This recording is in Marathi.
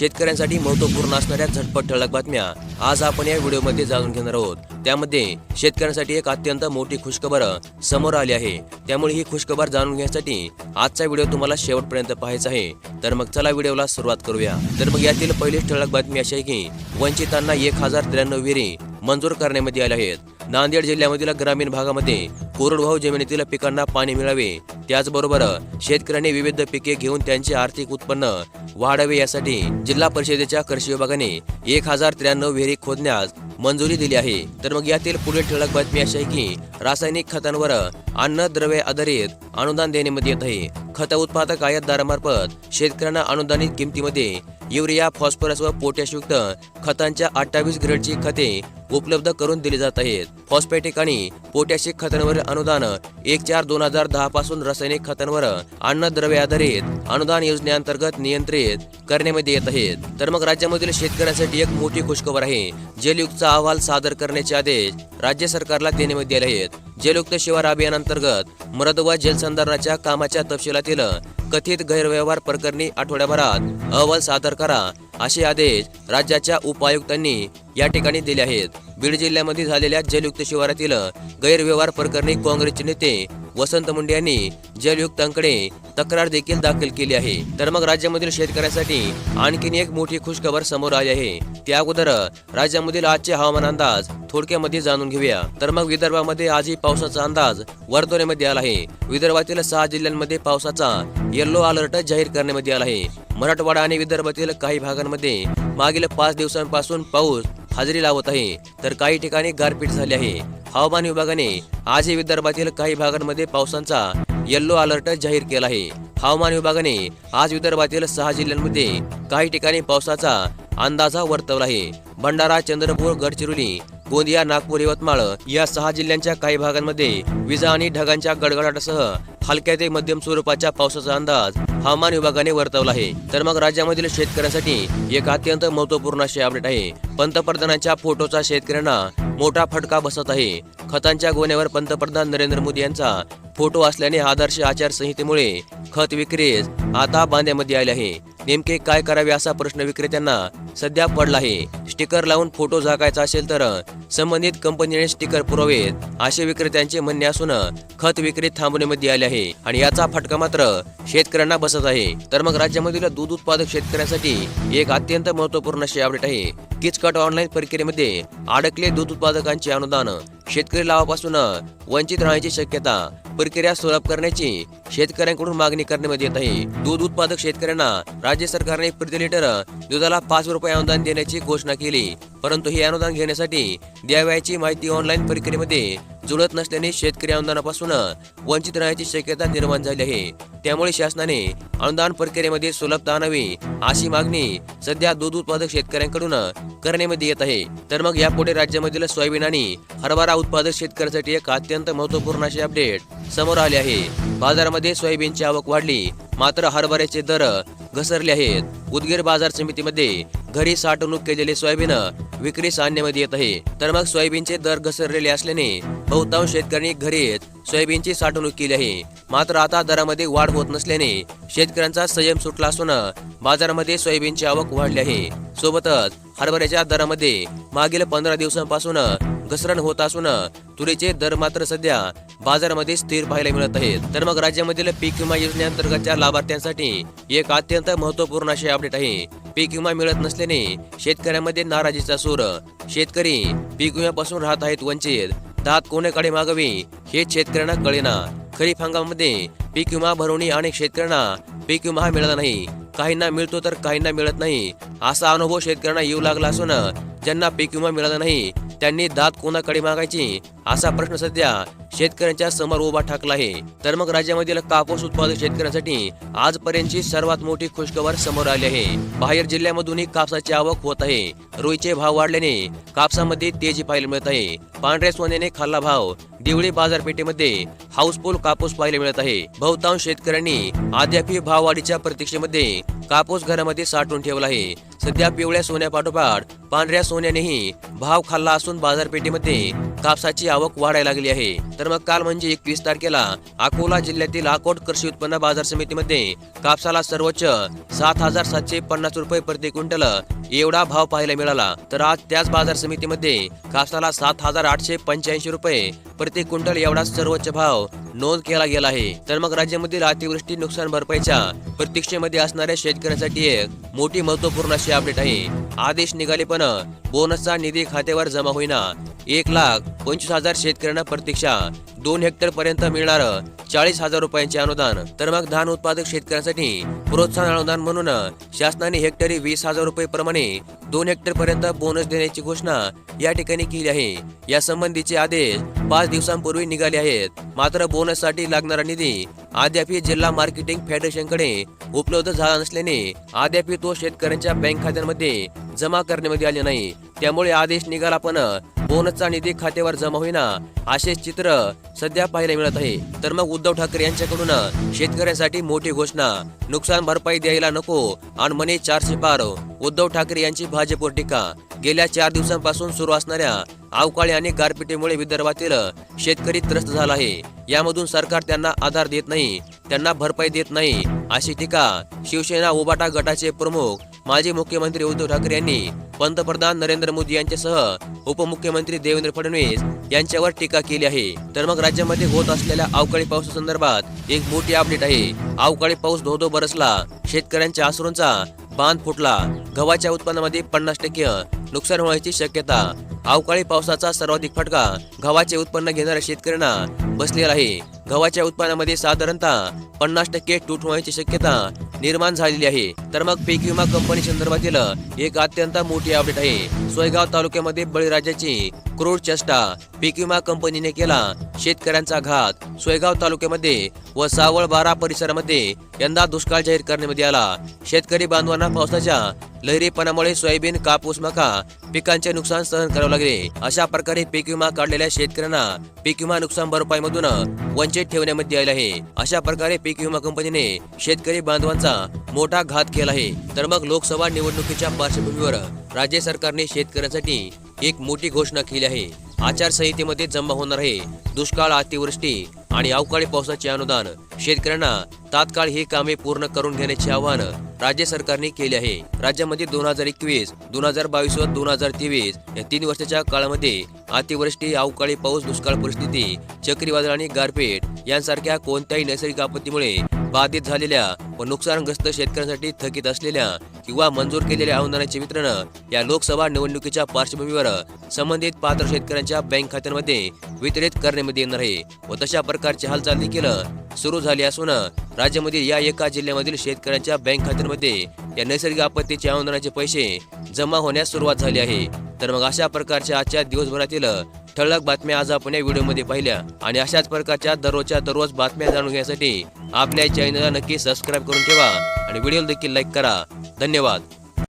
शेतकऱ्यांसाठी महत्त्वपूर्ण असणाऱ्या झटपट ठळक बातम्या आज आपण या व्हिडिओमध्ये जाणून घेणार आहोत. त्यामध्ये शेतकऱ्यांसाठी एक अत्यंत मोठी खुशखबर समोर आली आहे. त्यामुळे ही खुशखबर जाणून घेण्यासाठी आजचा व्हिडिओ तुम्हाला शेवटपर्यंत पाहायचा आहे. तर मग चला व्हिडिओला सुरुवात करूया. तर मग यातील पहिली ठळक बातमी अशी आहे की वंचितांना एक हजार त्र्याण्णव विहिरी मंजूर करण्यामध्ये आल्या आहेत. नांदेड जिल्ह्यामधील ग्रामीण भागामध्ये कोरडवाहू जमिनीतील पिकांना पाणी मिळावे. त्याचबरोबर शेतकऱ्यांनी विविध पिके घेऊन त्यांचे आर्थिक उत्पन्न वाढावे यासाठी जिल्हा परिषदेच्या कृषी विभागाने एक हजार त्र्याण्णव विहिरी खोदण्यास मंजुरी दिली आहे. तर मग यातील पुढील ठळक बातमी अशी आहे की रासायनिक खतांवर अन्नद्रव्य आधारित अनुदान देण्यामध्ये येत आहे. खत उत्पादक आयातदारामार्फत शेतकऱ्यांना अनुदानित किमतीमध्ये युरिया फॉस्फरस व पोटॅशयुक्त खतांच्या अठ्ठावीस ग्रेडची खते उपलब्ध करून दिली जात आहेत. फॉस्फॅटिक आणि पोटॅशिक खतांवरील अनुदान एक चार दोन हजार दहा पासून रासायनिक खतांवर अन्नद्रव्य आधारित अनुदान योजनेअंतर्गत नियंत्रित करण्यामध्ये येत आहेत. तर मग राज्यामधील शेतकऱ्यांसाठी एक मोठी खुशखबर आहे. जलयुक्तचा अहवाल सादर करण्याचे आदेश राज्य सरकारला देण्यामध्ये आले आहेत. जलयुक्त शिवार अभियानांतर्गत मृद व जलसंधारणाच्या कामाच्या तपशिलातील कथित गैरव्यवहार प्रकरणी आठवड्याभरात अहवाल सादर करा असे आदेश राज्याच्या उपायुक्तांनी या ठिकाणी दिले आहेत. बीड जिल्ह्यामध्ये झालेल्या जलयुक्त शिवारातील गैरव्यवहार प्रकरणी काँग्रेसचे नेते वसंत मुंडे यांनी जलयुक्तांकडे तक्रार देखील दाखल केली आहे. तर मग राज्यामधील शेतकऱ्यांसाठी आणखीन एक मोठी खुशखबर समोर आली आहे. त्या अगोदर राज्यामधील आजचे हवामान अंदाज थोडक्यामध्ये जाणून घेऊया. तर मग विदर्भामध्ये आजही पावसाचा अंदाज वर्तवण्यामध्ये आला आहे. विदर्भातील सहा जिल्ह्यांमध्ये पावसाचा येल्लो अलर्ट जाहीर करण्यामध्ये आला आहे. मराठवाडा आणि विदर्भातील काही भागांमध्ये मागील पाच दिवसांपासून पाऊस हजेरी लावत आहे. तर काही ठिकाणी गारपीट झाली आहे. हवामान विभागाने आजही विदर्भातील काही भागांमध्ये पावसाचा येल्लो अलर्ट जाहीर केला आहे. हवामान विभागाने आज विदर्भातील सहा जिल्ह्यांमध्ये काही ठिकाणी पावसाचा अंदाजा वर्तवला आहे. भंडारा चंद्रपूर गडचिरोली गोंदिया नागपूर यवतमाळ या सहा जिल्ह्यांच्या काही भागांमध्ये विजा आणि ढगांच्या गडगडाटासह हलक्या ते मध्यम स्वरूपाच्या पावसाचा अंदाज हवामान विभागाने वर्तवला आहे. तर मग राज्यामधील शेतकऱ्यांसाठी एक अत्यंत महत्त्वपूर्ण अशी अपडेट आहे. पंतप्रधानांच्या फोटोचा शेतकऱ्यांना मोठा फटका बसत आहे. खतांच्या गोण्यावर पंतप्रधान नरेंद्र मोदी यांचा फोटो असल्याने आदर्श आचारसंहितेमुळे खत विक्रीस आता बांध्यामध्ये आले आहे. नेमके काय करावे असा प्रश्न विक्रेत्यांना सध्या पडला आहे स्टिकर लावून फोटो झाकायचा असेल तर संबंधित कंपनीने स्टिकर पुरवेत असे विक्रेत्यांचे म्हणणे असून खत विक्री थांबवण्यामध्ये आले आहे आणि याचा फटका मात्र शेतकऱ्यांना बसत आहे. तर मग राज्यामधील दूध उत्पादक शेतकऱ्यांसाठी एक अत्यंत महत्त्वपूर्ण अशी अपडेट आहे. किचकट ऑनलाईन प्रक्रियेमध्ये अडकले दूध उत्पादकांचे अनुदान शेतकरी लावापासून वंचित राहण्याची शक्यता प्रक्रिया सुलभ करण्याची शेतकऱ्यांकडून मागणी करण्यात येत आहे. दूध उत्पादक शेतकऱ्यांना राज्य सरकारने प्रति लिटर दुधाला पाच रुपये अनुदान देण्याची घोषणा केली. परंतु हे अनुदान घेण्यासाठी द्यावयाची माहिती ऑनलाईन प्रक्रियेमध्ये जुळत नसल्याने शेतकरी अनुदानापासून वंचित राहण्याची शक्यता निर्माण झाली आहे. त्यामुळे शासनाने अनुदान प्रक्रियेमध्ये सुलभता आणावी अशी मागणी सध्या दूध उत्पादक शेतकऱ्यांकडून करण्यामध्ये येत आहे. तर मग यापुढे राज्यामधील सोयाबीन आणि हरभरा उत्पादक शेतकऱ्यांसाठी एक अत्यंत महत्त्वपूर्ण अशी अपडेट समोर आले आहे. बाजारामध्ये सोयाबीनची आवक वाढली मात्र हरभऱ्याचे दर घसरले आहेत. उदगीर बाजार समितीमध्ये घरी साठवणूक केलेले सोयाबीन विक्रीस आणण्यामध्ये येत आहे. तर मग सोयाबीनचे दर घसरलेले असल्याने बहुतांश शेतकऱ्यांनी घरीच सोयाबीनची साठवणूक केली आहे. मात्र आता दरामध्ये वाढ होत नसल्याने शेतकऱ्यांचा संयम सुटला असून बाजारामध्ये सोयाबीनची आवक वाढली आहे. सोबतच हरभऱ्याच्या दरामध्ये मागील पंधरा दिवसांपासून घसरण होत असून तुरीचे दर मात्र सध्या बाजारामध्ये स्थिर पाहायला मिळत आहेत. तर मग राज्यामधील पीक विमा योजनेअंतर्गतच्या लाभार्थ्यांसाठी एक अत्यंत महत्त्वपूर्ण अशी अपडेट आहे. पीक विमा मिळत नसल्याने शेतकऱ्यांमध्ये नाराजीचा सूर. शेतकरी पीक विम्यापासून राहत आहेत वंचित. दात कोणाकडे मागावी हे शेतकऱ्यांना कळेना. खरीप हंगामामध्ये पीक विमा भरवणी अनेक शेतकऱ्यांना पीक विमा मिळत मिळाला नाही. काहींना मिळतो तर काहींना मिळत नाही. असा अनुभव शेतकऱ्यांना येऊ लागला असून ज्यांना पीक विमा मिळाला नाही त्यांनी दात कोणाकडे मागायची? असा प्रश्न सध्या शेतकऱ्यांच्या समोर उभा ठाकला आहे. तर मग राज्यामधील कापूस उत्पादक शेतकऱ्यांसाठी आजपर्यंतची सर्वात मोठी खुशखबर समोर आली आहे. बाहेर जिल्ह्यामधूनही कापसाची आवक होत आहे. रुईचे भाव वाढल्याने कापसामध्ये तेजी पाहायला मिळत आहे. पांढऱ्या सोन्याने खाल्ला भाव दिवळी बाजारपेठेमध्ये हाऊसफुल कापूस पाहायला मिळत आहे. बहुतांश शेतकऱ्यांनी अद्यापही भाववाढीच्या प्रतीक्षेमध्ये कापूस घरामध्ये साठवून ठेवला आहे. सध्या पिवळ्या सोन्यापाठोपाठ पांढऱ्या सोन्यानेही भाव खाल्ला असून बाजारपेठेमध्ये कापसाची आवक वाढायला लागली आहे. तर मग काल म्हणजे एकवीस तारखेला अकोला जिल्ह्यातील अकोट कृषी उत्पन्न बाजार समितीमध्ये कापसाला सर्वोच्च सात हजार सातशे पन्नास रुपये प्रति क्विंटल एवढा भाव पाहायला मिळाला. तर आज त्याच बाजार समितीमध्ये कापसाला सात हजार आठशे पंच्याऐंशी रुपये प्रति क्विंटल एवढा सर्वोच्च भाव नोंद केला गेला आहे. तर मग राज्यामधील अतिवृष्टी नुकसान भरपाईच्या प्रतीक्षेमध्ये असणाऱ्या शेतकऱ्यांसाठी एक मोठी महत्त्वपूर्ण अशी अपडेट आहे. आदेश निघाले पण बोनसचा निधी खात्यावर जमा होईना एक लाख पंचवीस हजार शेतकऱ्यांना प्रतीक्षा दोन हेक्टर पर्यंत मिळणार चाळीस हजार रुपयांचे अनुदान. तर मग धान उत्पादक शेतकऱ्यांसाठी प्रोत्साहन अनुदान म्हणून शासनाने हेक्टरी वीस हजार रुपये प्रमाणे दोन हेक्टर पर्यंत बोनस देण्याची घोषणा या ठिकाणी केली आहे. या संबंधीचे आदेश पाच दिवसांपूर्वी निघाले आहेत. मात्र बोनससाठी लागणारा निधी अद्यापही जिल्हा मार्केटिंग फेडरेशनकडे उपलब्ध झाला नसल्याने अद्यापही तो शेतकऱ्यांच्या बँक खात्यांमध्ये जमा करण्यामध्ये आले नाही. त्यामुळे आदेश निघाला पण बोनसचा निधी खात्यावर जमा होईना असे चित्र सध्या पाहायला मिळत आहे. तर मग उद्धव ठाकरे यांच्याकडून शेतकऱ्यांसाठी मोठी घोषणा नुकसान भरपाई द्यायला नको आणि मने चारशे पार. उद्धव ठाकरे यांची भाजपवर टीका. गेल्या चार दिवसांपासून सुरू असणाऱ्या अवकाळी आणि गारपिटीमुळे विदर्भातील शेतकरी त्रस्त झाला आहे. यामधून सरकार त्यांना आधार देत नाही त्यांना भरपाई देत नाही अशी टीका शिवसेना उबाटा गटाचे प्रमुख माजी मुख्यमंत्री उद्धव ठाकरे यांनी पंतप्रधान नरेंद्र मोदी यांच्यासह उपमुख्यमंत्री देवेंद्र फडणवीस यांच्यावर टीका केली आहे. तर मग राज्यामध्ये होत असलेल्या अवकाळी पावसासंदर्भात एक मोठी अपडेट आहे. अवकाळी पाऊस धोधो बरसला. शेतकऱ्यांच्या आसरूंचा बांध फुटला. गव्हाच्या उत्पन्नामध्ये पन्नास टक्के नुकसान होण्याची शक्यता. अवकाळी पावसाचा सर्वाधिक फटका गव्हाचे उत्पन्न घेणाऱ्या शेतकऱ्यांना बसलेला आहे. गव्हाच्या उत्पादनामध्ये साधारणतः पन्नास टक्के तूट होण्याची शक्यता निर्माण झालेली आहे. तर मग पीक विमा कंपनी संदर्भातील एक अत्यंत मोठी अपडेट आहे. सोयगाव तालुक्यामध्ये बळीराजाची क्रूड चेष्टा पीक विमा कंपनीने केला. शेतकऱ्यांचा घात सोयगाव तालुक्यामध्ये व सावळ बारा परिसरामध्ये यंदा दुष्काळ जाहीर करण्यामध्ये आला. शेतकरी बांधवांना पावसाच्या लहरीपणामुळे सोयाबीन कापूस मका पिकांचे नुकसान सहन करावे लागले. अशा प्रकारे पीक विमा काढलेल्या शेतकऱ्यांना पीक विमा नुकसान भरपाईमधून वंचित ठेवण्यामध्ये आले आहे. अशा प्रकारे पीक विमा कंपनीने शेतकरी बांधवांचा मोठा घात केला आहे. तर मग लोकसभा निवडणुकीच्या पार्श्वभूमीवर राज्य सरकारने शेतकऱ्यांसाठी एक मोठी घोषणा केली आहे. आचारसंहितेमध्ये जमा होणार आहे दुष्काळ अतिवृष्टी आणि अवकाळी पावसाचे अनुदान. शेतकऱ्यांना तात्काळ ही कामे पूर्ण करून घेण्याचे आवाहन राज्य सरकारने केले आहे. राज्यामध्ये दोन हजार एकवीस दोन हजार बावीस व दोन हजार तेवीस या तीन वर्षाच्या काळामध्ये अतिवृष्टी अवकाळी पाऊस दुष्काळ परिस्थिती चक्रीवादळ आणि गारपीट यांसारख्या कोणत्याही नैसर्गिक आपत्तीमुळे बाधित झालेल्या व नुकसानग्रस्त शेतकऱ्यांसाठी थकीत असलेल्या किंवा मंजूर केलेल्या अनुदानाचे वितरण या लोकसभा निवडणुकीच्या पार्श्वभूमीवर संबंधित पात्र शेतकऱ्यांच्या बँक खात्यांमध्ये वितरित करण्यामध्ये येणार आहे व तशा प्रकारची हालचाल देखील सुरू झाली असून राज्यामध्ये या एका जिल्ह्यामधील शेतकऱ्यांच्या बँक खात्यांमध्ये या नैसर्गिक आपत्तीच्या अनुदानाचे पैसे जमा होण्यास सुरुवात झाली आहे. तर मग अशा प्रकारच्या आजच्या दिवसभरातील ठळक बातम्या आज आपण या व्हिडिओमध्ये पाहिल्या. आणि अशाच प्रकारच्या दररोजच्या दररोज बातम्या जाणून घेण्यासाठी आपल्या चॅनलला नक्की सबस्क्राईब करून ठेवा. आणि व्हिडिओ देखील लाईक करा. धन्यवाद.